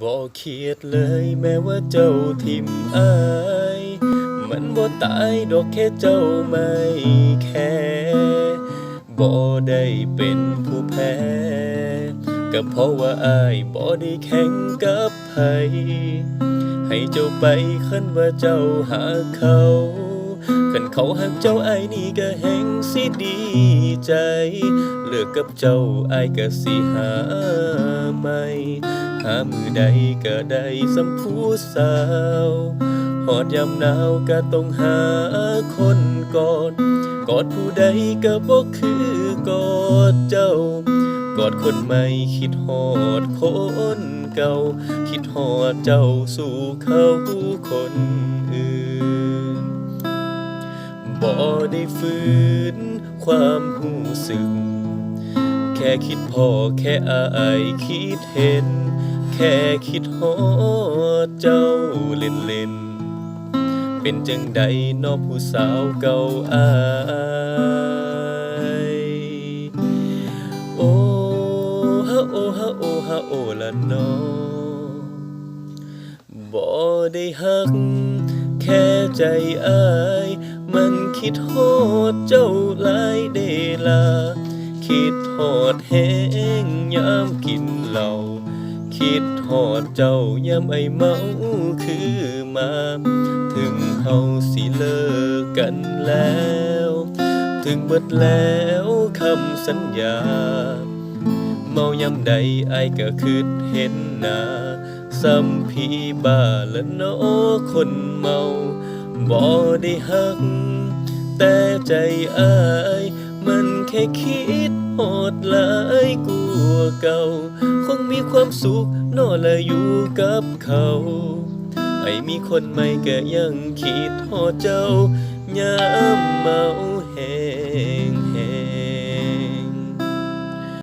บ่เครียดเลยแม้ว่าเจ้าทิมอายมันบ่ตายดอกแค่เจ้าไม่แค่บ่ได้เป็นผู้แพ้ก็เพราะว่าอายบ่ได้แข่งกับไผให้เจ้าไปคันว่าเจ้าหาเขาคันเขาหักเจ้าอายนี่ก็แห่งสิดีใจ เลิกกับเจ้าอายก็สิหา ใหม่หามือใดก็ได้สัมผู้สาวหอดยามหนาวก็ต้องหาคนกอด กอดผู้ใดก็บ่คือกอดเจ้า กอดคนใหม่คิดฮอดคนเก่า คิดฮอดเจ้าสู่เขาคนอื่น บ่ได้ฝืนความหูสึก ค่คิดพอแค่อายคิดเห็น แค่คิดฮอดเจ้าเล่นเล่นเป็นจังใดนอผู้สาวเก่าอายโอ้ฮะโอฮะโอฮะโอละนอบ่ได้ฮัก แค่ใจอาย มันคิดฮอดเจ้าหลายเดลา คิดฮอดแห้งยามกินเหล้าคิดฮอดเจ้ายามไอเมาคือมา ถึงเฮาสิเลิกกันแล้ว ถึงเบิดแล้วคำสัญญา เมายามใดไอก็คืดเห็นหน้าสัมพีบ้าละเนอคนเมาบ่ได้ฮัก แต่ใจอาย แค่คิดหอดหลายกลัวเก่า คงมีความสุขนอละอยู่กับเขา ไอ้มีคนใหม่ก็ยังคิดหอดเจ้ายามเมาแห